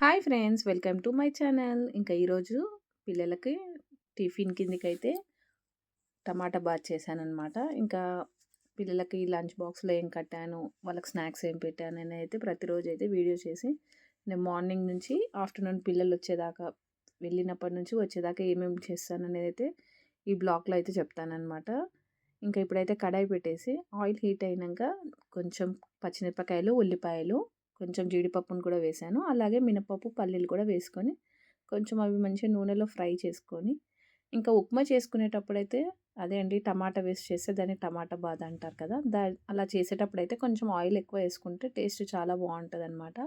Hi friends welcome to my channel. ఇంకా ఈరోజు పిల్లలకి టిఫిన్ కిందకైతే టమాటా బాత్ చేశానమాట ఇంకా పిల్లలకి లంచ్ బాక్స్లో ఏం కట్టాను వాళ్ళకి స్నాక్స్ ఏం పెట్టాను అని అయితే ప్రతిరోజు అయితే వీడియో చేసి నేను మార్నింగ్ నుంచి ఆఫ్టర్నూన్ పిల్లలు వచ్చేదాకా వెళ్ళినప్పటి నుంచి వచ్చేదాకా ఏమేమి చేస్తాను అనేది అయితే ఈ బ్లాగ్లో అయితే చెప్తానమాట ఇంకా ఇప్పుడైతే కడాయి పెట్టేసి ఆయిల్ హీట్ అయినాక కొంచెం పచ్చిమిరపకాయలు ఉల్లిపాయలు కొంచెం జీడిపప్పును కూడా వేసాను. అలాగే మినపప్పు పల్లీలు కూడా వేసుకొని కొంచెం అవి మంచిగా నూనెలో ఫ్రై చేసుకొని ఇంకా ఉప్మా చేసుకునేటప్పుడైతే అదే అండి టమాటా వేస్ట్ చేస్తే దాన్ని టమాటా బాధ అంటారు కదా దా అలా చేసేటప్పుడైతే కొంచెం ఆయిల్ ఎక్కువ వేసుకుంటే టేస్ట్ చాలా బాగుంటుంది అనమాట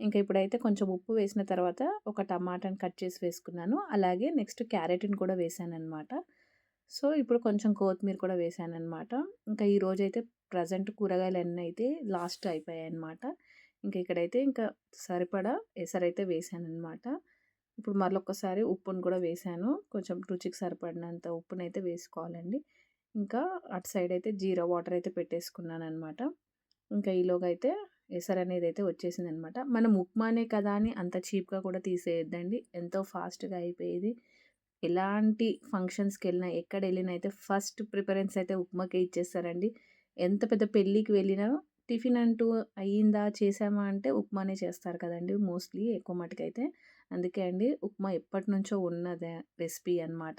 ఇంకా ఇప్పుడైతే కొంచెం ఉప్పు వేసిన తర్వాత ఒక టమాటాని కట్ చేసి వేసుకున్నాను. అలాగే నెక్స్ట్ క్యారెట్ని కూడా వేసాను అనమాట సో ఇప్పుడు కొంచెం కొత్తిమీర కూడా వేసాను అనమాట ఇంకా ఈరోజైతే ప్రజెంట్ కూరగాయలు అన్నీ అయితే లాస్ట్ అయిపోయాయి అనమాట ఇంకా ఇక్కడైతే ఇంకా సరిపడా ఎసరైతే వేసాను అనమాట ఇప్పుడు మరొకసారి ఉప్పును కూడా వేసాను. కొంచెం రుచికి సరిపడినంత ఉప్పునైతే వేసుకోవాలండి. ఇంకా అటు సైడ్ అయితే జీరా వాటర్ అయితే పెట్టేసుకున్నాను అనమాట ఇంకా ఈలోగా అయితే ఎసర్ అనేది అయితే వచ్చేసింది అనమాట మనం ఉప్మానే కదా అని అంత చీప్గా కూడా తీసేయద్దండి. ఎంతో ఫాస్ట్గా అయిపోయేది. ఎలాంటి ఫంక్షన్స్కి వెళ్ళినా ఎక్కడ వెళ్ళినా అయితే ఫస్ట్ ప్రిఫరెన్స్ అయితే ఉప్మాకే ఇచ్చేస్తారండి. ఎంత పెద్ద పెళ్ళికి వెళ్ళినా టిఫిన్ అంటూ అయ్యిందా చేసామా అంటే ఉప్మానే చేస్తారు కదండి మోస్ట్లీ ఎక్కువ మటుకైతే. అందుకే అండి ఉప్మా ఎప్పటి నుంచో ఉన్నదే రెసిపీ అనమాట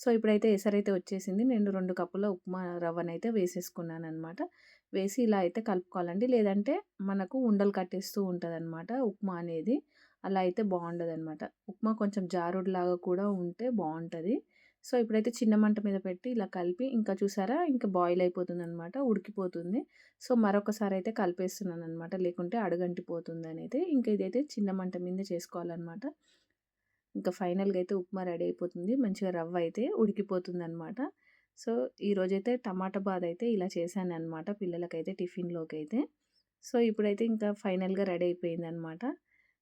సో ఇప్పుడైతే ఎసరైతే వచ్చేసింది. నేను రెండు కప్పుల ఉప్మా రవ్వనైతే వేసేసుకున్నాను అనమాట వేసి ఇలా అయితే కలుపుకోవాలండి. లేదంటే మనకు ఉండలు కట్టేస్తూ ఉంటుంది అనమాట ఉప్మా అనేది. అలా అయితే బాగుండదు అనమాట ఉప్మా కొంచెం జారుడులాగా కూడా ఉంటే బాగుంటుంది సో ఇప్పుడైతే చిన్న మంట మీద పెట్టి ఇలా కలిపి ఇంకా చూసారా? ఇంకా బాయిల్ అయిపోతుంది అనమాట ఉడికిపోతుంది. సో మరొకసారి అయితే కలిపేస్తున్నాను అనమాట లేకుంటే అడగంటిపోతుంది అనేది ఇంకా ఇదైతే చిన్న మంట మీద చేసుకోవాలన్నమాట ఇంకా ఫైనల్గా అయితే ఉప్మా రెడీ అయిపోతుంది. మంచిగా రవ్వ అయితే ఉడికిపోతుంది అనమాట సో ఈరోజైతే టమాటా బాద్ అయితే ఇలా చేశాను అనమాట పిల్లలకైతే టిఫిన్లోకి అయితే సో ఇప్పుడైతే ఇంకా ఫైనల్గా రెడీ అయిపోయింది అనమాట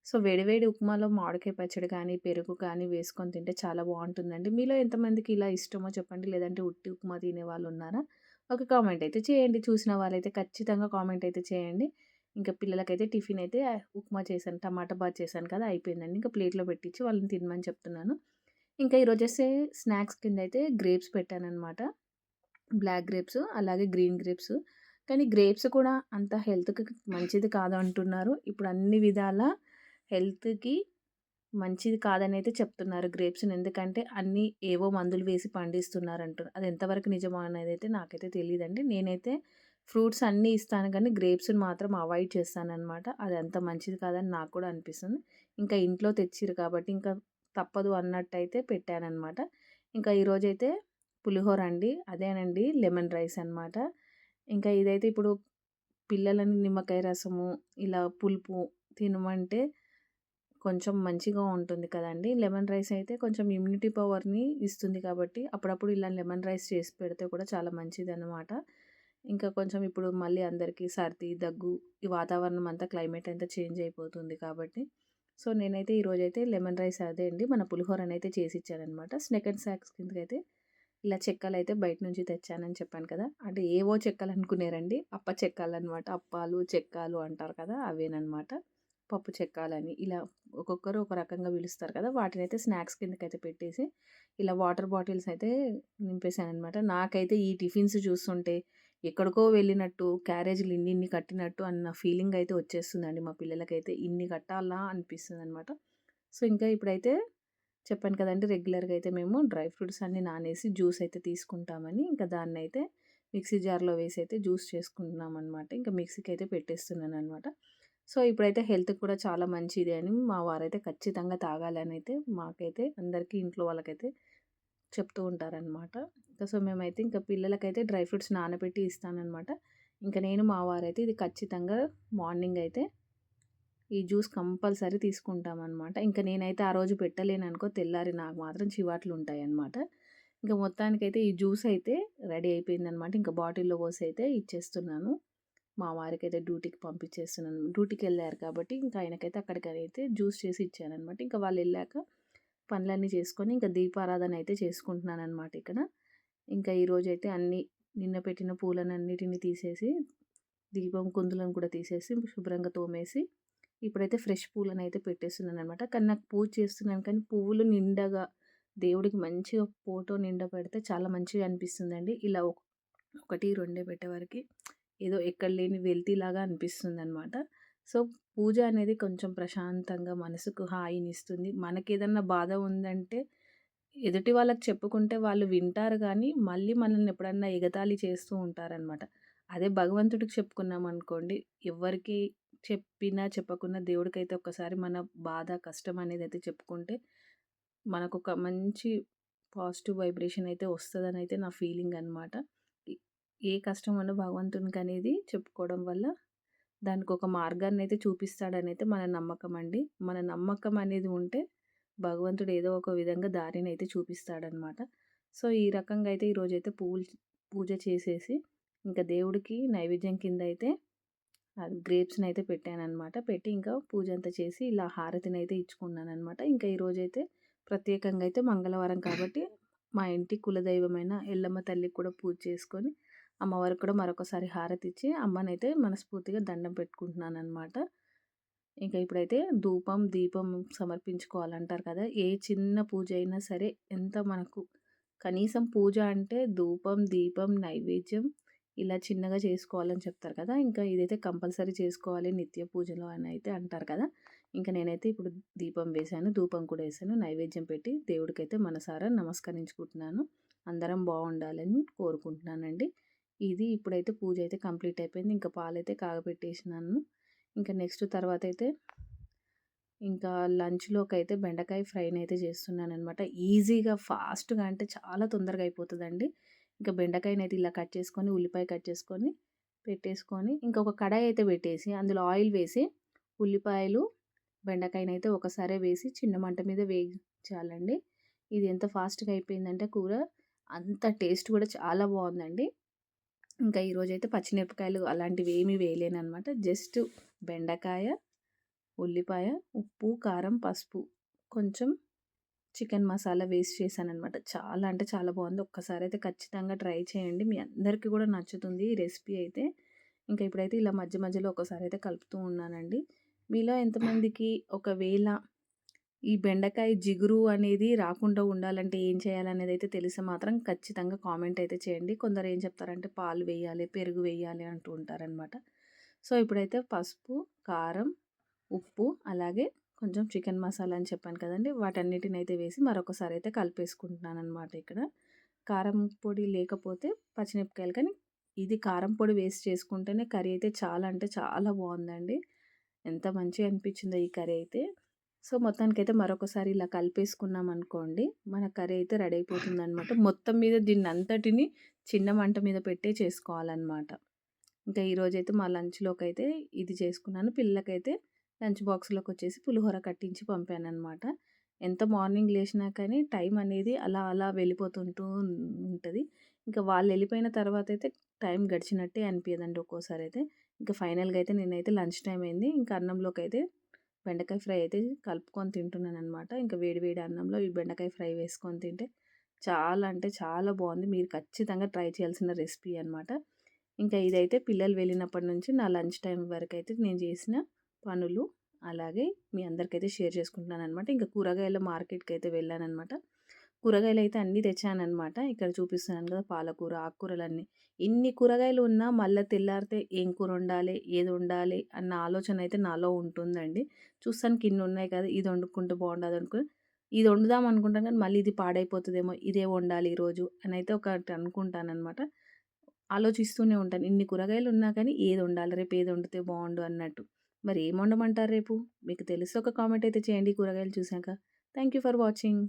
సో వేడివేడి ఉప్మాలో మామిడికాయ పచ్చడి కానీ పెరుగు కానీ వేసుకొని తింటే చాలా బాగుంటుందండి. మీలో ఎంతమందికి ఇలా ఇష్టమో చెప్పండి. లేదంటే ఉట్టి ఉప్మా తినే వాళ్ళు ఉన్నారా? ఒక కామెంట్ అయితే చేయండి. చూసిన వాళ్ళైతే ఖచ్చితంగా కామెంట్ అయితే చేయండి. ఇంకా పిల్లలకైతే టిఫిన్ అయితే ఉప్మా చేశాను టమాటా బాత్ చేశాను కదా అయిపోయిందండి. ఇంకా ప్లేట్లో పెట్టించి వాళ్ళని తినమని చెప్తున్నాను. ఇంకా ఈరోజు వస్తే స్నాక్స్ కింద అయితే గ్రేప్స్ పెట్టానమాట బ్లాక్ గ్రేప్స్ అలాగే గ్రీన్ గ్రేప్స్. కానీ గ్రేప్స్ కూడా అంత హెల్త్కి మంచిది కాదు అంటున్నారు. ఇప్పుడు అన్ని విధాల హెల్త్కి మంచిది కాదని అయితే చెప్తున్నారు గ్రేప్స్ని. ఎందుకంటే అన్నీ ఏవో మందులు వేసి పండిస్తున్నారు అంటారు అది ఎంతవరకు నిజమో అనేది అయితే నాకైతే తెలియదండి నేనైతే ఫ్రూట్స్ అన్నీ ఇస్తాను కానీ గ్రేప్స్ని మాత్రం అవాయిడ్ చేస్తానన్నమాట. అది అంత మంచిది కాదని నాకు కూడా అనిపిస్తుంది. ఇంకా ఇంట్లో తెచ్చిరు కాబట్టి ఇంకా తప్పదు అన్నట్టయితే పెట్టానమాట ఇంకా ఈరోజైతే పులిహోర అండి. అదేనండి లెమన్ రైస్ అనమాట ఇంకా ఇదైతే ఇప్పుడు పిల్లలని నిమ్మకాయ రసము ఇలా పులుపు తినమంటే కొంచెం మంచిగా ఉంటుంది కదండి. లెమన్ రైస్ అయితే కొంచెం ఇమ్యూనిటీ పవర్ని ఇస్తుంది కాబట్టి అప్పుడప్పుడు ఇలా లెమన్ రైస్ చేసి పెడితే కూడా చాలా మంచిది అనమాట ఇంకా కొంచెం ఇప్పుడు మళ్ళీ అందరికీ సర్ది దగ్గు ఈ వాతావరణం అంతా క్లైమేట్ అంతా చేంజ్ అయిపోతుంది కాబట్టి. సో నేనైతే ఈరోజైతే లెమన్ రైస్ అదే అండి. మన పులిహోరని అయితే చేసి ఇచ్చానమాట స్నెక్ అండ్ సాక్స్ కిందకైతే ఇలా చెక్కలు అయితే బయట నుంచి తెచ్చానని చెప్పాను కదా. అంటే ఏవో చెక్కలు అనుకునేరండి అప్ప చెక్కలు అనమాట అప్పాలు చెక్కాలు అంటారు కదా అవేనమాట పప్పు చెక్కాలని ఇలా ఒక్కొక్కరు ఒక రకంగా పిలుస్తారు కదా వాటిని అయితే స్నాక్స్ కిందకైతే పెట్టేసి ఇలా వాటర్ బాటిల్స్ అయితే నింపేశాను అనమాట నాకైతే ఈ టిఫిన్స్ చూస్తుంటే ఎక్కడికో వెళ్ళినట్టు క్యారేజీలు ఇన్ని ఇన్ని కట్టినట్టు అన్న ఫీలింగ్ అయితే వచ్చేస్తుందండి మా పిల్లలకైతే. ఇన్ని కట్టాలా అనిపిస్తుంది అనమాట సో ఇంకా ఇప్పుడైతే చెప్పాను కదండి రెగ్యులర్గా అయితే మేము డ్రై ఫ్రూట్స్ అన్నీ నానేసి జ్యూస్ అయితే తీసుకుంటామని ఇంకా దాన్ని అయితే మిక్సీ జార్లో వేసి అయితే జ్యూస్ చేసుకుంటున్నాం అనమాట ఇంకా మిక్సీకి అయితే పెట్టేస్తున్నాను అనమాట సో ఇప్పుడైతే హెల్త్ కూడా చాలా మంచిది అని మా వారైతే ఖచ్చితంగా తాగాలని అయితే మాకైతే అందరికీ ఇంట్లో వాళ్ళకైతే చెప్తూ ఉంటారనమాట. సో మేమైతే ఇంకా పిల్లలకైతే డ్రై ఫ్రూట్స్ నానబెట్టి ఇస్తానమాట ఇంకా నేను మా వారైతే ఇది ఖచ్చితంగా మార్నింగ్ అయితే ఈ జ్యూస్ కంపల్సరీ తీసుకుంటామన్నమాట ఇంకా నేనైతే ఆ రోజు పెట్టలేను అనుకో తెల్లారి నాకు మాత్రం చివాట్లు ఉంటాయి అన్నమాట ఇంకా మొత్తానికైతే ఈ జ్యూస్ అయితే రెడీ అయిపోయిందనమాట. ఇంకా బాటిల్లో పోసి అయితే ఇచ్చేస్తున్నాను. మా వారికి అయితే డ్యూటీకి పంపించేస్తున్నాను. డ్యూటీకి వెళ్ళారు కాబట్టి ఇంకా ఆయనకైతే అక్కడికైతే జ్యూస్ చేసి ఇచ్చానమాట ఇంకా వాళ్ళు వెళ్ళాక పనులన్నీ చేసుకొని ఇంకా దీపారాధన అయితే చేసుకుంటున్నాను అనమాట ఇక్కడ. ఇంకా ఈరోజు అయితే అన్ని నిన్న పెట్టిన పూలను అన్నిటిని తీసేసి దీపం కుందులను కూడా తీసేసి శుభ్రంగా తోమేసి ఇప్పుడైతే ఫ్రెష్ పూలను అయితే పెట్టేస్తున్నాను అనమాట కానీ నాకు పూజ చేస్తున్నాను కానీ పువ్వులు నిండగా దేవుడికి మంచిగా ఫోటో నిండా పెడితే చాలా మంచిగా అనిపిస్తుందండి. ఇలా ఒకటి రెండే పెట్టేవారికి ఏదో ఎక్కడ లేని వెల్తీలాగా అనిపిస్తుంది అనమాట సో పూజ అనేది కొంచెం ప్రశాంతంగా మనసుకు హాయినిస్తుంది. మనకి ఏదన్నా బాధ ఉందంటే ఎదుటి వాళ్ళకి చెప్పుకుంటే వాళ్ళు వింటారు కానీ మళ్ళీ మనల్ని ఎప్పుడన్నా ఎగతాళి చేస్తూ ఉంటారనమాట అదే భగవంతుడికి చెప్పుకున్నాం అనుకోండి ఎవరికి చెప్పినా చెప్పకున్నా దేవుడికైతే ఒక్కసారి మన బాధ కష్టం అనేది అయితే చెప్పుకుంటే మనకు ఒక మంచి పాజిటివ్ వైబ్రేషన్ అయితే వస్తుందని అయితే నా ఫీలింగ్ అనమాట ఏ కష్టం అన్న భగవంతునికి అనేది చెప్పుకోవడం వల్ల దానికి ఒక మార్గాన్ని అయితే చూపిస్తాడని అయితే మన నమ్మకం అండి. మన నమ్మకం అనేది ఉంటే భగవంతుడు ఏదో ఒక విధంగా దారిని అయితే చూపిస్తాడనమాట. సో ఈ రకంగా అయితే ఈరోజైతే పూలు పూజ చేసేసి ఇంకా దేవుడికి నైవేద్యం కింద అయితే గ్రేప్స్ని అయితే పెట్టానమాట పెట్టి ఇంకా పూజ అంతా చేసి ఇలా హారతిని అయితే ఇచ్చుకున్నాను అనమాట ఇంకా ఈరోజైతే ప్రత్యేకంగా అయితే మంగళవారం కాబట్టి మా ఇంటి కులదైవమైన ఎల్లమ్మ తల్లికి కూడా పూజ చేసుకొని అమ్మవారికి కూడా మరొకసారి హారతి ఇచ్చి అమ్మనైతే మనస్ఫూర్తిగా దండం పెట్టుకుంటున్నాను అనమాట ఇంకా ఇప్పుడైతే ధూపం దీపం సమర్పించుకోవాలంటారు కదా! ఏ చిన్న పూజ అయినా సరే ఎంత మనకు కనీసం పూజ అంటే ధూపం దీపం నైవేద్యం ఇలా చిన్నగా చేసుకోవాలని చెప్తారు కదా! ఇంకా ఇదైతే కంపల్సరీ చేసుకోవాలి నిత్య పూజలో అని అయితే అంటారు కదా! ఇంకా నేనైతే ఇప్పుడు దీపం వేశాను ధూపం కూడా వేసాను నైవేద్యం పెట్టి దేవుడికైతే మనసారా నమస్కరించుకుంటున్నాను. అందరం బాగుండాలని కోరుకుంటున్నానండి. ఇది ఇప్పుడైతే పూజ అయితే కంప్లీట్ అయిపోయింది. ఇంకా పాలైతే కాగబెట్టేసినాను. ఇంకా నెక్స్ట్ తర్వాత అయితే ఇంకా లంచ్లోకి అయితే బెండకాయ ఫ్రైని అయితే చేస్తున్నాను అనమాట ఈజీగా ఫాస్ట్గా అంటే చాలా తొందరగా అయిపోతుందండి. ఇంకా బెండకాయని అయితే ఇలా కట్ చేసుకొని ఉల్లిపాయ కట్ చేసుకొని పెట్టేసుకొని ఇంకొక కడాయి అయితే పెట్టేసి అందులో ఆయిల్ వేసి ఉల్లిపాయలు బెండకాయని అయితే ఒకసారి వేసి చిన్న మంట మీద వేయించాలండి. ఇది ఎంత ఫాస్ట్గా అయిపోయిందంటే కూర అంత టేస్ట్ కూడా చాలా బాగుందండి. ఇంకా ఈరోజైతే పచ్చిమిరపకాయలు అలాంటివి ఏమీ వేయలేను అనమాట జస్ట్ బెండకాయ ఉల్లిపాయ ఉప్పు కారం పసుపు కొంచెం చికెన్ మసాలా వేస్ట్ చేశాను అనమాట చాలా అంటే చాలా బాగుంది. ఒక్కసారి అయితే ఖచ్చితంగా ట్రై చేయండి. మీ అందరికీ కూడా నచ్చుతుంది ఈ రెసిపీ అయితే. ఇంకా ఇప్పుడైతే ఇలా మధ్య మధ్యలో ఒకసారి అయితే కలుపుతూ ఉన్నానండి. మీలో ఎంతమందికి ఒకవేళ ఈ బెండకాయ జిగురు అనేది రాకుండా ఉండాలంటే ఏం చేయాలనేది అయితే తెలిసి మాత్రం ఖచ్చితంగా కామెంట్ అయితే చేయండి. కొందరు ఏం చెప్తారంటే పాలు వేయాలి పెరుగు వేయాలి అంటూ ఉంటారనమాట సో ఇప్పుడైతే పసుపు కారం ఉప్పు అలాగే కొంచెం చికెన్ మసాలా అని చెప్పాను కదండి. వాటన్నిటిని అయితే వేసి మరొకసారి అయితే కలిపేసుకుంటున్నాను అనమాట ఇక్కడ. కారం పొడి లేకపోతే పచ్చిమిరపకాయలు కానీ ఇది కారం పొడి వేస్ట్ చేసుకుంటేనే కర్రీ అయితే చాలా అంటే చాలా బాగుందండి. ఎంత మంచిగా అనిపించిందో ఈ కర్రీ అయితే. సో మొత్తానికైతే మరొకసారి ఇలా కలిపేసుకున్నాం అనుకోండి మన కర్రీ అయితే రెడీ అయిపోతుంది అనమాట మొత్తం మీద దీన్ని అంతటిని చిన్న మంట మీద పెట్టే చేసుకోవాలన్నమాట ఇంకా ఈరోజైతే మా లంచ్లోకి అయితే ఇది చేసుకున్నాను. పిల్లలకైతే లంచ్ బాక్స్లోకి వచ్చేసి పులిహోర కట్టించి పంపాను అనమాట ఎంత మార్నింగ్ లేచినా కానీ టైం అనేది అలా అలా వెళ్ళిపోతుంటూ ఉంటుంది. ఇంకా వాళ్ళు వెళ్ళిపోయిన తర్వాత అయితే టైం గడిచినట్టే అనిపించదండి ఒక్కోసారి అయితే ఇంకా ఫైనల్గా అయితే నేనైతే లంచ్ టైం అయింది. ఇంకా అన్నంలోకి అయితే బెండకాయ ఫ్రై అయితే కలుపుకొని తింటున్నాను అనమాట ఇంకా వేడి వేడి అన్నంలో ఈ బెండకాయ ఫ్రై వేసుకొని తింటే చాలా అంటే చాలా బాగుంది. మీరు ఖచ్చితంగా ట్రై చేయాల్సిన రెసిపీ అనమాట ఇంకా ఇదైతే పిల్లలు వెళ్ళినప్పటి నుంచి నా లంచ్ టైం వరకు అయితే నేను చేసిన పనులు అలాగే మీ అందరికైతే షేర్ చేసుకుంటున్నాను అనమాట ఇంకా కూరగాయల మార్కెట్కి అయితే వెళ్ళాను అనమాట కూరగాయలు అయితే అన్నీ తెచ్చానమాట ఇక్కడ చూపిస్తున్నాను కదా పాలకూర ఆకుకూరలన్నీ. ఇన్ని కూరగాయలు ఉన్నా మళ్ళీ తెల్లారితే ఏం కూర వండాలి ఏది వండాలి అన్న ఆలోచన అయితే నాలో ఉంటుందండి. చూస్తానికి ఇన్ని ఉన్నాయి కదా ఇది వండుకుంటే బాగుండదు అనుకుని ఇది వండుదాం అనుకుంటాం కానీ మళ్ళీ ఇది పాడైపోతుందేమో ఇదే వండాలి ఈరోజు అని అయితే ఒకటి అనుకుంటానమాట ఆలోచిస్తూనే ఉంటాను ఇన్ని కూరగాయలు ఉన్నా కానీ ఏది వండాలి రేపు ఏది వండితే బాగుండు అన్నట్టు. మరి ఏం వండమంటారు రేపు? మీకు తెలిసి ఒక కామెంట్ అయితే చేయండి కూరగాయలు చూశాక. Thank you for watching.